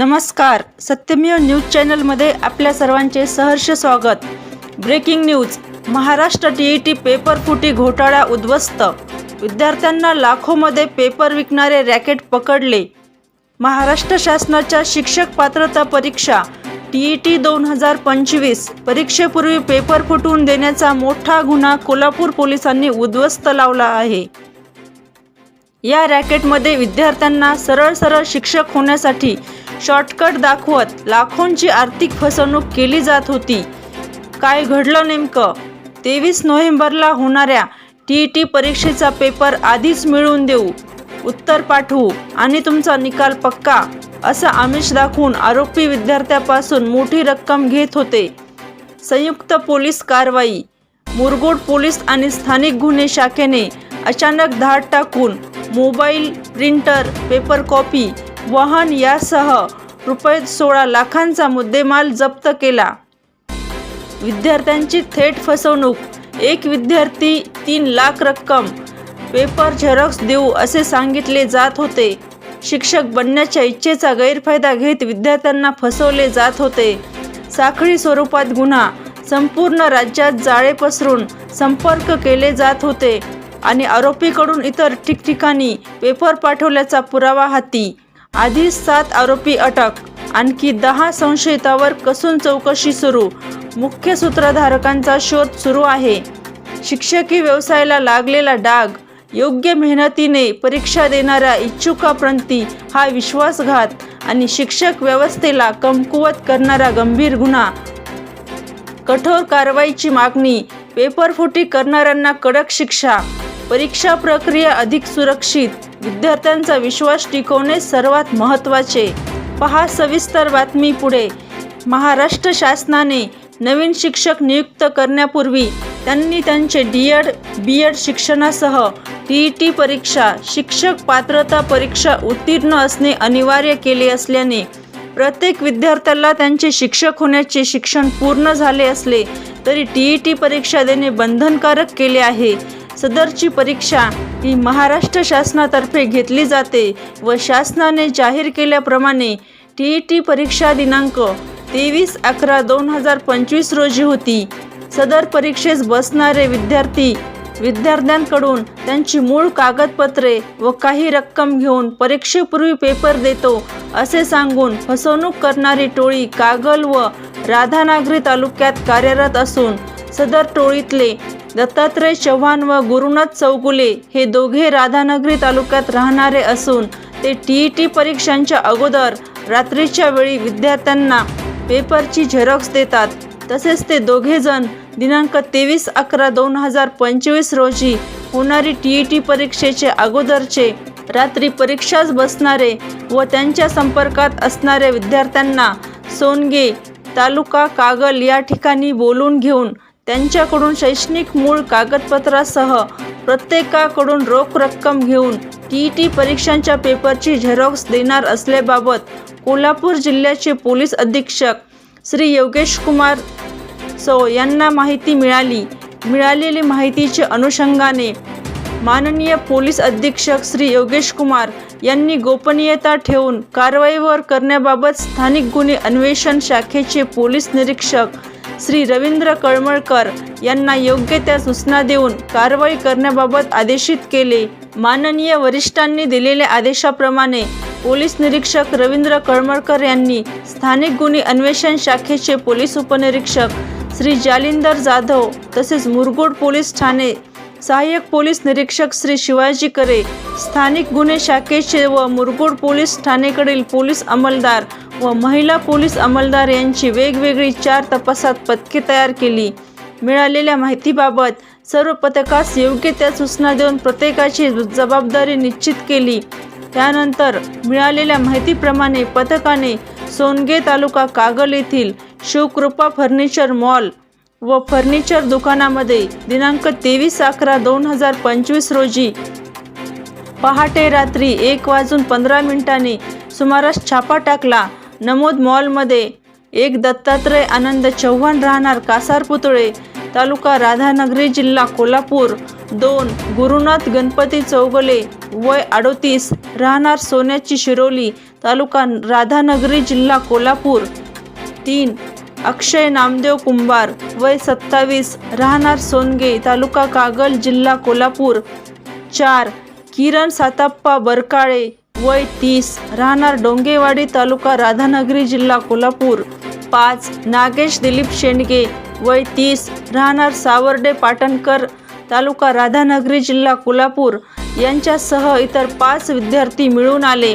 नमस्कार. सत्यमेव न्यूज चॅनलमध्ये आपल्या सर्वांचे सहर्ष स्वागत. Breaking news. Maharashtra T E T paper फुटी घोटाळा उद्ध्वस्त. विद्यार्थ्यांना लाखोमध्ये पेपर विकणारे रॅकेट पकडले. महाराष्ट्र शासनाच्या शिक्षक पात्रता परीक्षा. टी ई टी दोन हजार पंचवीस. परीक्षेपूर्वी पेपर फुटवून देण्याचा मोठा गुन्हा कोल्हापूर पोलिसांनी उद्ध्वस्त लावला आहे. या रॅकेटमध्ये विद्यार्थ्यांना सरळ सरळ शिक्षक होण्यासाठी शॉर्टकट दाखवत लाखोंची आर्थिक फसवणूक केली जात होती. काय घडलं नेमकं? तेवीस नोव्हेंबरला होणाऱ्या टी ई टी परीक्षेचा पेपर आधीच मिळवून देऊ उत्तर पाठवू आणि तुमचा निकाल पक्का असं आमिष दाखवून आरोपी विद्यार्थ्यापासून मोठी रक्कम घेत होते. संयुक्त पोलीस कारवाई मुरगोड पोलीस आणि स्थानिक गुन्हे शाखेने अचानक धाड टाकून मोबाईल प्रिंटर पेपर कॉपी वाहन यासह रुपये सोळा लाखांचा मुद्देमाल जप्त केला. विद्यार्थ्यांची थेट फसवणूक. एक विद्यार्थी तीन लाख रक्कम. पेपर झेरॉक्स देऊ असे सांगितले जात होते. शिक्षक बनण्याच्या इच्छेचा गैरफायदा घेत विद्यार्थ्यांना फसवले जात होते. साखळी स्वरूपात गुन्हा. संपूर्ण राज्यात जाळे पसरून संपर्क केले जात होते आणि आरोपीकडून इतर ठिकठिकाणी पेपर पाठवल्याचा पुरावा हाती. आधी सात आरोपी अटक आणखी दहा संशयितावर कसून चौकशी सुरू. मुख्य सूत्रधारकांचा शोध सुरू आहे. शिक्षकी व्यवसायाला लागलेला डाग योग्य मेहनतीने परीक्षा देणाऱ्या इच्छुकाप्रंती हा विश्वासघात आणि शिक्षक व्यवस्थेला कमकुवत करणारा गंभीर गुन्हा. कठोर कारवाईची मागणी पेपरफुटी करणाऱ्यांना कडक शिक्षा परीक्षा प्रक्रिया अधिक सुरक्षित विद्यार्थ्यांचा विश्वास टिकवणे सर्वात महत्त्वाचे. पहा सविस्तर बातमी पुढे. महाराष्ट्र शासनाने नवीन शिक्षक नियुक्त करण्यापूर्वी त्यांनी त्यांचे डी एड बी एड शिक्षणासह टी ई टी परीक्षा शिक्षक पात्रता परीक्षा उत्तीर्ण असणे अनिवार्य केले असल्याने प्रत्येक विद्यार्थ्याला त्यांचे शिक्षक होण्याचे शिक्षण पूर्ण झाले असले तरी टी ई टी परीक्षा देणे बंधनकारक केले आहे. सदरची परीक्षा ही महाराष्ट्र शासनातर्फे घेतली जाते व शासनाने जाहीर केल्याप्रमाणे टी ई टी परीक्षा दिनांक तेवीस अकरा दोन हजार पंचवीस रोजी होती. सदर परीक्षेस बसणारे विद्यार्थी विद्यार्थ्यांकडून त्यांची मूळ कागदपत्रे व काही रक्कम घेऊन परीक्षेपूर्वी पेपर देतो असे सांगून फसवणूक करणारी टोळी कागल व राधानागरी तालुक्यात कार्यरत असून सदर टोळीतले दत्तात्रय चव्हाण व गुरुनाथ चौगुले हे दोघे राधानगरी तालुक्यात राहणारे असून ते टी ई टी परीक्षांच्या अगोदर रात्रीच्या वेळी विद्यार्थ्यांना पेपरची झेरॉक्स देतात. तसेच ते दोघेजण दिनांक तेवीस अकरा दोन हजार पंचवीस रोजी होणारी टी ई टी परीक्षेचे अगोदरचे रात्री परीक्षाच बसणारे व त्यांच्या संपर्कात असणाऱ्या विद्यार्थ्यांना सोनगे तालुका कागल या ठिकाणी बोलून घेऊन त्यांच्याकडून शैक्षणिक मूळ कागदपत्रासह प्रत्येकाकडून रोख रक्कम घेऊन टी ई टी परीक्षांच्या पेपरची झेरॉक्स देणार असल्याबाबत कोल्हापूर जिल्ह्याचे पोलीस अधीक्षक श्री योगेश कुमार सो यांना माहिती मिळाली. मिळालेली माहितीच्या अनुषंगाने माननीय पोलीस अधीक्षक श्री योगेश कुमार यांनी गोपनीयता ठेवून कारवाईवर करण्याबाबत स्थानिक गुन्हे अन्वेषण शाखेचे पोलीस निरीक्षक श्री रवींद्र कळमळकर यांना योग्य त्या सूचना देऊन कारवाई करण्याबाबत आदेशित केले. माननीय वरिष्ठांनी दिलेल्या आदेशाप्रमाणे पोलीस निरीक्षक रवींद्र कळमळकर यांनी स्थानिक गुन्हे अन्वेषण शाखेचे पोलीस उपनिरीक्षक श्री जालिंदर जाधव तसेच मुरगुड पोलीस ठाणे सहाय्यक पोलीस निरीक्षक श्री शिवाजी करे स्थानिक गुन्हे शाखेचे व मुरगुड पोलीस ठाणेकडील पोलीस अंमलदार व महिला पोलीस अंमलदार यांची वेगवेगळी चार तपासात पथके तयार केली. मिळालेल्या माहितीबाबत सर्व पथकास योग्य त्या सूचना देऊन प्रत्येकाची जबाबदारी निश्चित केली. त्यानंतर मिळालेल्या माहितीप्रमाणे पथकाने सोनगे तालुका कागल येथील शिवकृपा फर्निचर मॉल व फर्निचर दुकानामध्ये दिनांक तेवीस अकरा दोन हजार पंचवीस रोजी पहाटे रात्री एक वाजून पंधरा मिनिटांनी सुमारास छापा टाकला. नमोद मॉलमध्ये एक दत्तात्रय आनंद चव्हाण राहणार कासार पुतळे तालुका राधानगरी जिल्हा कोल्हापूर. दोन गुरुनाथ गणपती चौगले वय अडोतीस राहणार सोन्याची शिरोली तालुका राधानगरी जिल्हा कोल्हापूर. तीन अक्षय नामदेव कुंभार वय सत्तावीस राहणार सोनगे तालुका कागल जिल्हा कोल्हापूर. चार किरण साताप्पा बरकाळे वय तीस राहणार डोंगेवाडी तालुका राधानगरी जिल्हा कोल्हापूर. पाच नागेश दिलीप शेंडगे. वय तीस राहणार सावर्डे पाटणकर तालुका राधानगरी जिल्हा कोल्हापूर. यांच्यासह इतर पाच विद्यार्थी मिळून आले.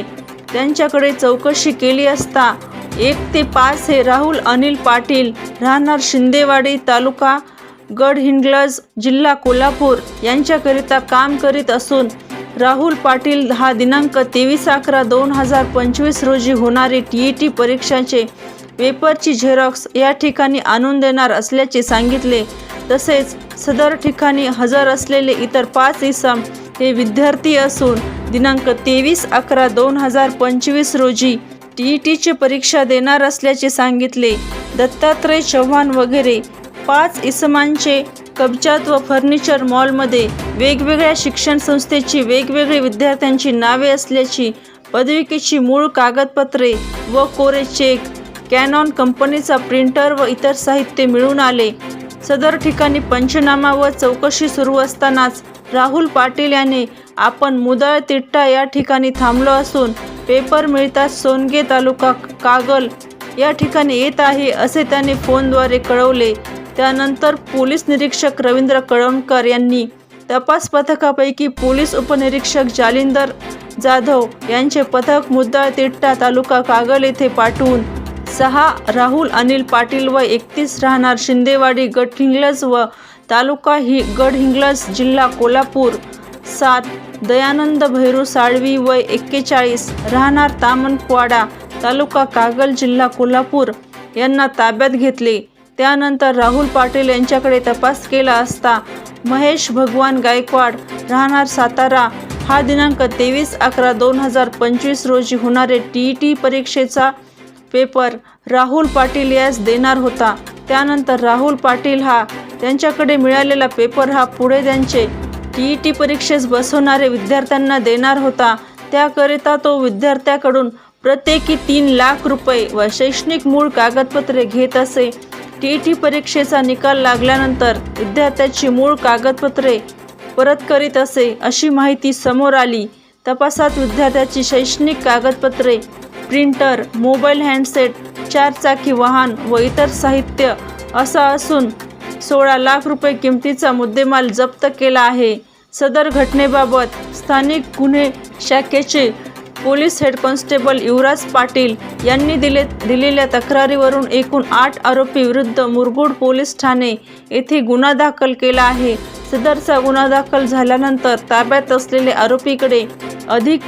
त्यांच्याकडे चौकशी केली असता एक ते पाच हे राहुल अनिल पाटील राहणार शिंदेवाडी तालुका गडहिंग्लज जिल्हा कोल्हापूर यांच्याकरिता काम करीत असून राहुल पाटील हा दिनांक तेवीस अकरा दोन हजार पंचवीस रोजी होणारी टी ई टी परीक्षांचे पेपरची झेरॉक्स या ठिकाणी आणून देणार असल्याचे सांगितले. तसेच सदर ठिकाणी हजर असलेले इतर पाच इसम हे विद्यार्थी असून दिनांक तेवीस अकरा दोन हजार पंचवीस रोजी टी ई टीची परीक्षा देणार असल्याचे सांगितले. दत्तात्रय चव्हाण वगैरे पाच इसमांचे कब्जात व फर्निचर मॉलमध्ये वेगवेगळ्या शिक्षण संस्थेची वेगवेगळी विद्यार्थ्यांची नावे असल्याची पदविकेची मूळ कागदपत्रे व कोरे चेक कॅनॉन कंपनीचा प्रिंटर व इतर साहित्य मिळून आले. सदर ठिकाणी पंचनामा व चौकशी सुरू असतानाच राहुल पाटील याने आपण मुदळ तिट्टा या ठिकाणी थांबलो असून पेपर मिळताच सोनगे तालुका कागल या ठिकाणी येत आहे असे त्याने फोनद्वारे कळवले. त्यानंतर पोलीस निरीक्षक रवींद्र कळवणकर यांनी तपास पथकापैकी पोलीस उपनिरीक्षक जालिंदर जाधव यांचे पथक मुद्दा तिट्टा तालुका कागल येथे पाठवून सहा राहुल अनिल पाटील व एकतीस राहणार शिंदेवाडी गडहिंग्लज व तालुका ही गडहिंग्लज जिल्हा कोल्हापूर सात दयानंद भैरू साळवी वय एक्केचाळीस राहणार तामनपवाडा तालुका कागल जिल्हा कोल्हापूर यांना ताब्यात घेतले. त्यानंतर राहुल पाटील यांच्याकडे तपास केला असता महेश भगवान गायकवाड राहणार सातारा हा दिनांक तेवीस अकरा दोन हजार पंचवीस रोजी होणारे टी ई टी परीक्षेचा पेपर राहुल पाटील यास देणार होता. त्यानंतर राहुल पाटील हा त्यांच्याकडे मिळालेला पेपर हा पुढे त्यांचे टी ई टी परीक्षेस बसवणारे विद्यार्थ्यांना देणार होता. त्याकरिता तो विद्यार्थ्याकडून प्रत्येकी तीन लाख रुपये व शैक्षणिक मूळ कागदपत्रे घेत असे टी ई टी परीक्षेचा निकाल लागल्यानंतर विद्यार्थ्याची मूळ कागदपत्रे परत करीत असे अशी माहिती समोर आली. तपासात विद्यार्थ्याची शैक्षणिक कागदपत्रे प्रिंटर मोबाईल हँडसेट चारचाकी वाहन व इतर साहित्य असं असून सोळा लाख रुपये किमतीचा मुद्देमाल जप्त केला आहे. सदर घटनेबाबत स्थानिक गुन्हे शाखेचे police head constable Yuvraj Patil यांनी दिले दिलेल्या तक्रारीवरून एकूण आठ आरोपी विरुद्ध मुरगुड पोलीस ठाणे येथे गुन्हा दाखल केला आहे. सदरचा गुन्हा दाखल झाल्यानंतर ताब्यात असलेले आरोपीकडे अधिक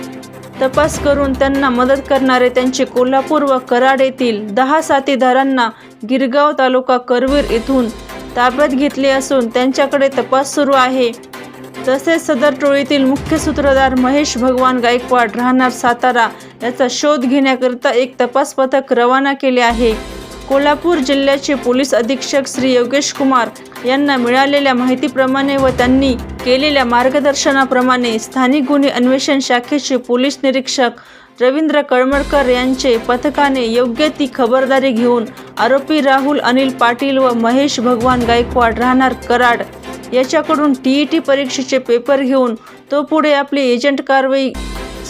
तपास करून त्यांना मदत करणारे त्यांचे कोल्हापूर व कराड येथील दहा साथीदारांना गिरगाव तालुका करवीर येथून ताब्यात घेतले असून त्यांच्याकडे तपास सुरू आहे. तसेच सदर टोळीतील मुख्य सूत्रधार महेश भगवान गायकवाड राहणार सातारा याचा शोध घेण्याकरिता एक तपास पथक रवाना केले आहे. कोल्हापूर जिल्ह्याचे पोलीस अधीक्षक श्री योगेश कुमार यांना मिळालेल्या माहितीप्रमाणे व त्यांनी केलेल्या मार्गदर्शनाप्रमाणे स्थानिक गुन्हे अन्वेषण शाखेचे पोलीस निरीक्षक रवींद्र कळमळकर यांचे पथकाने योग्य ती खबरदारी घेऊन आरोपी राहुल अनिल पाटील व महेश भगवान गायकवाड राहणार कराड याच्याकडून टी ई टी परीक्षेचे पेपर घेऊन तो पुढे आपली एजंट कारवाई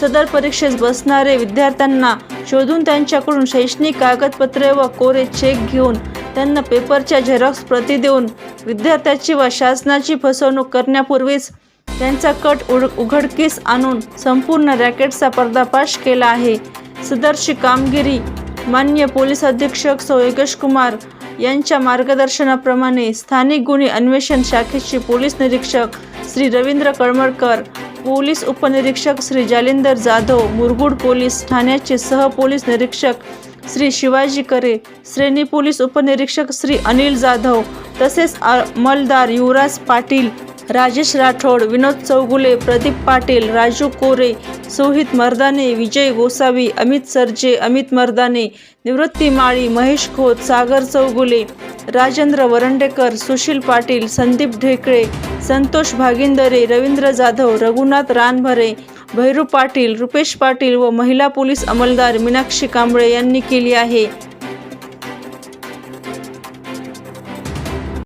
सदर परीक्षेस बसणारे विद्यार्थ्यांना शोधून त्यांच्याकडून शैक्षणिक कागदपत्रे व कोरे चेक घेऊन त्यांना पेपरच्या झेरॉक्स प्रती देऊन विद्यार्थ्याची व शासनाची फसवणूक करण्यापूर्वीच त्यांचा कट उड उघडकीस आणून संपूर्ण रॅकेटचा पर्दाफाश केला आहे. सदरची कामगिरी मान्य पोलीस अधीक्षक सौ. योगेश कुमार यांच्या मार्गदर्शनाप्रमाणे स्थानिक गुन्हे अन्वेषण शाखेचे पोलीस निरीक्षक श्री रवींद्र कळमळकर पोलीस उपनिरीक्षक श्री जालिंदर जाधव मुरगुड पोलीस ठाण्याचे सह पोलीस निरीक्षक श्री शिवाजी करे श्रेणी पोलीस उपनिरीक्षक श्री अनिल जाधव तसेच मलदार युवराज पाटील राजेश राठोड विनोद चौगुले प्रदीप पाटील राजू कोरे सोहित मर्दाने विजय गोसावी अमित सरजे अमित मर्दाने निवृत्ती माळी महेश खोत सागर चौगुले राजेंद्र वरंडेकर सुशील पाटील संदीप ढेकळे संतोष भागिंदरे रवींद्र जाधव रघुनाथ रानभरे भैरू पाटील रुपेश पाटील व महिला पोलीस अंमलदार मीनाक्षी कांबळे यांनी केली आहे.